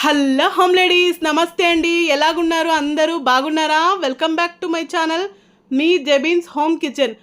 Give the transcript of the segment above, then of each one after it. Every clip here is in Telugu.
హలో హోమ్ లేడీస్ నమస్తే అండి. ఎలాగున్నారు అందరూ? బాగున్నారా? Welcome back to my channel. Me జెబీన్స్ home kitchen.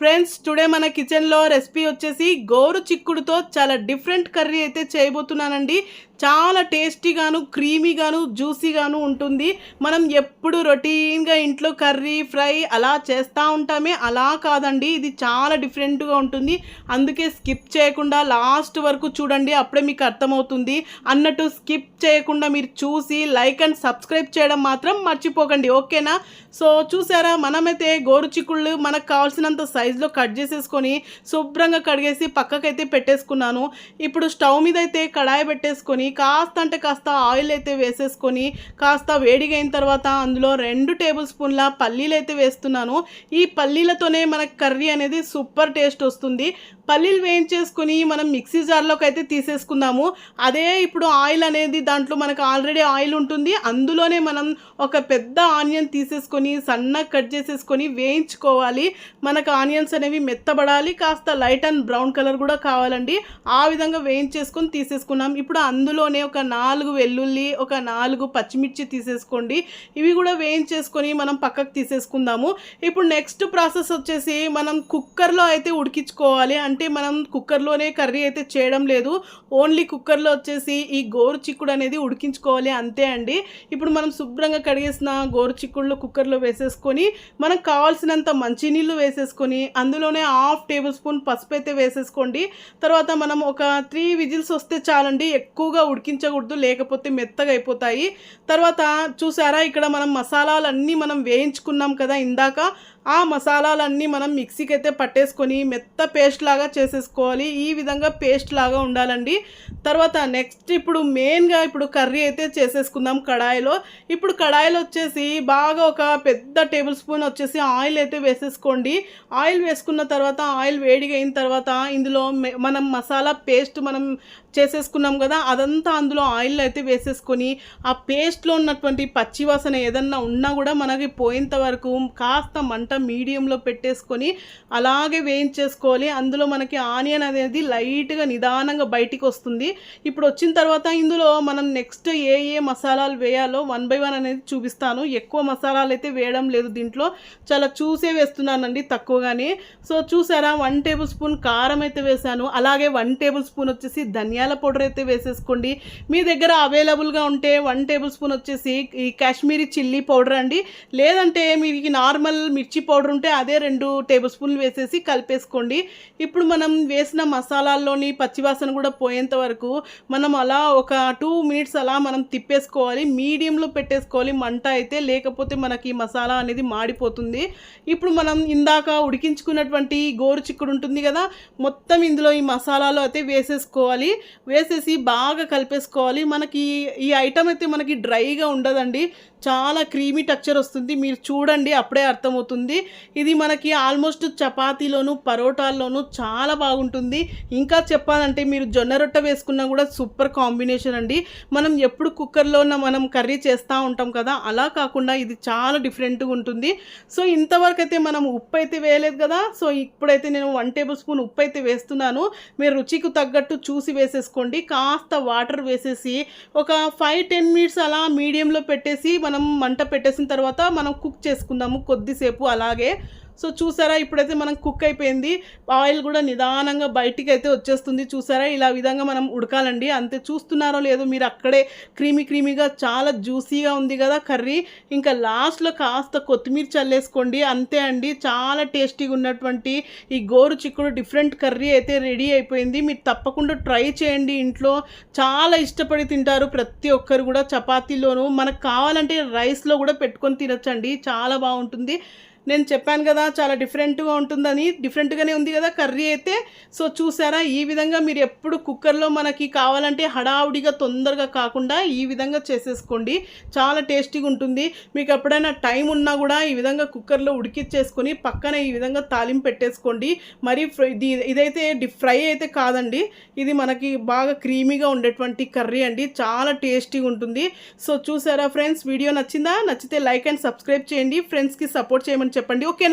Friends today మన కిచెన్లో రెసిపీ వచ్చేసి గోరు చిక్కుడుతో చాలా డిఫరెంట్ కర్రీ అయితే చేయబోతున్నానండి. చాలా టేస్టీగాను క్రీమీగాను జ్యూసీగాను ఉంటుంది. మనం ఎప్పుడు రొటీన్గా ఇంట్లో కర్రీ ఫ్రై అలా చేస్తూ ఉంటామే. అలా కాదండి. ఇది చాలా డిఫరెంట్గా ఉంటుంది. అందుకే స్కిప్ చేయకుండా లాస్ట్ వరకు చూడండి. అప్పుడే మీకు అర్థమవుతుంది. అన్నట్టు స్కిప్ చేయకుండా మీరు చూసి లైక్ అండ్ సబ్స్క్రైబ్ చేయడం మాత్రం మర్చిపోకండి. ఓకేనా? సో చూసారా? మనమైతే గోరు చిక్కుళ్ళు మనకు కావాల్సినంత సైజులో కట్ చేసేసుకొని శుభ్రంగా కడిగేసి పక్కకైతే పెట్టేసుకున్నాను. ఇప్పుడు స్టవ్ మీద అయితే కడాయి పెట్టేసుకొని కాస్త అంటే కాస్త ఆయిల్ అయితే వేసేసుకొని కాస్త వేడిగైన తర్వాత అందులో రెండు టేబుల్ స్పూన్ల పల్లీలు అయితే వేస్తున్నాను. ఈ పల్లీలతోనే మనకు కర్రీ అనేది సూపర్ టేస్ట్ వస్తుంది. పల్లీలు వేయించేసుకొని మనం మిక్సీ జార్లోకి అయితే తీసేసుకుందాము. అదే ఇప్పుడు ఆయిల్ అనేది దాంట్లో మనకు ఆల్రెడీ ఆయిల్ ఉంటుంది. అందులోనే మనం ఒక పెద్ద ఆనియన్ తీసేసుకొని సన్నగా కట్ చేసేసుకొని వేయించుకోవాలి. మనకు ఆనియన్స్ అనేవి మెత్తబడాలి. కాస్త లైట్ అండ్ బ్రౌన్ కలర్ కూడా కావాలండి. ఆ విధంగా వేయించేసుకొని తీసేసుకున్నాం. ఇప్పుడు అందులో అందులోనే ఒక నాలుగు వెల్లుల్లి ఒక నాలుగు పచ్చిమిర్చి తీసేసుకోండి. ఇవి కూడా వేయించేసుకొని మనం పక్కకు తీసేసుకుందాము. ఇప్పుడు నెక్స్ట్ ప్రాసెస్ వచ్చేసి మనం కుక్కర్లో అయితే ఉడికించుకోవాలి. అంటే మనం కుక్కర్లోనే కర్రీ అయితే చేయడం లేదు. ఓన్లీ కుక్కర్లో వచ్చేసి ఈ గోరు చిక్కుడు అనేది ఉడికించుకోవాలి. అంతే అండి. ఇప్పుడు మనం శుభ్రంగా కడిగేసిన గోరు చిక్కుళ్ళు కుక్కర్లో వేసేసుకొని మనకు కావాల్సినంత మంచినీళ్ళు వేసేసుకొని అందులోనే హాఫ్ టేబుల్ స్పూన్ పసుపు అయితే వేసేసుకోండి. తర్వాత మనం ఒక త్రీ విజిల్స్ వస్తే చాలండి. ఎక్కువగా ఉడికించకూడదు లేకపోతే మెత్తగా అయిపోతాయి. తర్వాత చూసారా ఇక్కడ మనం మసాలాలన్నీ మనం వేయించుకున్నాం కదా ఇందాక. ఆ మసాలాలన్నీ మనం మిక్సీకి అయితే పట్టేసుకొని మెత్త పేస్ట్ లాగా చేసేసుకోవాలి. ఈ విధంగా పేస్ట్ లాగా ఉండాలండి. తర్వాత నెక్స్ట్ ఇప్పుడు మెయిన్గా ఇప్పుడు కర్రీ అయితే చేసేసుకుందాం కడాయిలో. ఇప్పుడు కడాయిలో వచ్చేసి బాగా ఒక పెద్ద టేబుల్ స్పూన్ వచ్చేసి ఆయిల్ అయితే వేసేసుకోండి. ఆయిల్ వేసుకున్న తర్వాత ఆయిల్ వేడిగా అయిన తర్వాత ఇందులో మనం మసాలా పేస్ట్ మనం చేసేసుకున్నాం కదా అదంతా అందులో ఆయిల్ అయితే వేసేసుకొని ఆ పేస్ట్లో ఉన్నటువంటి పచ్చివాసన ఏదన్నా ఉన్నా కూడా మనకి పోయేంత వరకు కాస్త మంట మీడియంలో పెట్టేసుకొని అలాగే వేయించేసుకోవాలి. అందులో మనకి ఆనియన్ అనేది లైట్గా నిదానంగా బయటికి వస్తుంది. ఇప్పుడు వచ్చిన తర్వాత ఇందులో మనం నెక్స్ట్ ఏ ఏ మసాలాలు వేయాలో వన్ బై వన్ అనేది చూపిస్తాను. ఎక్కువ మసాలాలు అయితే వేయడం లేదు దీంట్లో. చాలా చూసే వేస్తున్నానండి తక్కువగానే. సో చూసారా? వన్ టేబుల్ స్పూన్ కారం అయితే వేసాను అలాగే వన్ టేబుల్ స్పూన్ వచ్చేసి ధనియాల పౌడర్ అయితే వేసేసుకోండి. మీ దగ్గర అవైలబుల్గా ఉంటే వన్ టేబుల్ స్పూన్ వచ్చేసి ఈ కాశ్మీరీ చిల్లీ పౌడర్ అండి. లేదంటే మీకు నార్మల్ మిర్చి పౌడర్ ఉంటే అదే రెండు టేబుల్ స్పూన్లు వేసేసి కలిపేసుకోండి. ఇప్పుడు మనం వేసిన మసాలాల్లోని పచ్చివాసన కూడా పోయేంత వరకు మనం అలా ఒక టూ మినిట్స్ అలా మనం తిప్పేసుకోవాలి. మీడియంలో పెట్టేసుకోవాలి. మంట అయితే లేకపోతే మనకి మసాలా అనేది మాడిపోతుంది. ఇప్పుడు మనం ఇందాక ఉడికించుకున్నటువంటి గోరు చిక్కుడు ఉంటుంది కదా మొత్తం ఇందులో ఈ మసాలాలో అయితే వేసేసుకోవాలి. వేసేసి బాగా కలిపేసుకోవాలి. మనకి ఈ ఐటమ్ అయితే మనకి డ్రైగా ఉండదండి. చాలా క్రీమీ టెక్చర్ వస్తుంది. మీరు చూడండి అప్పుడే అర్థమవుతుంది. ఇది మనకి ఆల్మోస్ట్ చపాతీలోను పరోటాల్లోనూ చాలా బాగుంటుంది. ఇంకా చెప్పాలంటే మీరు జొన్న రొట్టె వేసుకున్నా కూడా సూపర్ కాంబినేషన్ అండి. మనం ఎప్పుడు కుక్కర్లో మనం కర్రీ చేస్తూ ఉంటాం కదా అలా కాకుండా ఇది చాలా డిఫరెంట్గా ఉంటుంది. సో ఇంతవరకు అయితే మనం ఉప్పు అయితే వేయలేదు కదా సో ఇప్పుడైతే నేను వన్ టేబుల్ స్పూన్ ఉప్పు అయితే వేస్తున్నాను. మీరు రుచికి తగ్గట్టు చూసి వేసేసుకోండి. కాస్త వాటర్ వేసేసి ఒక ఫైవ్ టెన్ మినిట్స్ అలా మీడియంలో పెట్టేసి మనం మంట పెట్టేసిన తర్వాత మనం కుక్ చేసుకుందాము కొద్దిసేపు అలాగే. సో చూసారా ఇప్పుడైతే మనం కుక్ అయిపోయింది. ఆయిల్ కూడా నిదానంగా బయటికి అయితే వచ్చేస్తుంది. చూసారా ఇలా విధంగా మనం ఉడకాలండి. అంతే చూస్తున్నారో లేదో మీరు అక్కడే క్రీమీ క్రీమీగా చాలా జ్యూసీగా ఉంది కదా కర్రీ. ఇంకా లాస్ట్లో కాస్త కొత్తిమీర చల్లేసుకోండి. అంతే అండి చాలా టేస్టీగా ఉన్నటువంటి ఈ గోరు చిక్కుడు డిఫరెంట్ కర్రీ అయితే రెడీ అయిపోయింది. మీరు తప్పకుండా ట్రై చేయండి ఇంట్లో. చాలా ఇష్టపడి తింటారు ప్రతి ఒక్కరు కూడా చపాతీలోను. మనకు కావాలంటే రైస్లో కూడా పెట్టుకొని తినొచ్చండి. చాలా బాగుంటుంది. నేను చెప్పాను కదా చాలా డిఫరెంట్గా ఉంటుందని. డిఫరెంట్గానే ఉంది కదా కర్రీ అయితే. సో చూసారా ఈ విధంగా మీరు ఎప్పుడు కుక్కర్లో మనకి కావాలంటే హడావుడిగా తొందరగా కాకుండా ఈ విధంగా చేసేసుకోండి. చాలా టేస్టీగా ఉంటుంది. మీకు ఎప్పుడైనా టైం ఉన్నా కూడా ఈ విధంగా కుక్కర్లో ఉడికిచ్చేసుకొని పక్కన ఈ విధంగా తాలింపు పెట్టేసుకోండి. మరి ఫ్రై ఇది ఇదైతే ఫ్రై అయితే కాదండి. ఇది మనకి బాగా క్రీమీగా ఉండేటువంటి కర్రీ అండి. చాలా టేస్టీగా ఉంటుంది. సో చూసారా ఫ్రెండ్స్ వీడియో నచ్చిందా? నచ్చితే లైక్ అండ్ సబ్స్క్రైబ్ చేయండి. ఫ్రెండ్స్కి సపోర్ట్ చేయమని చెప్పండి. ఓకేనా?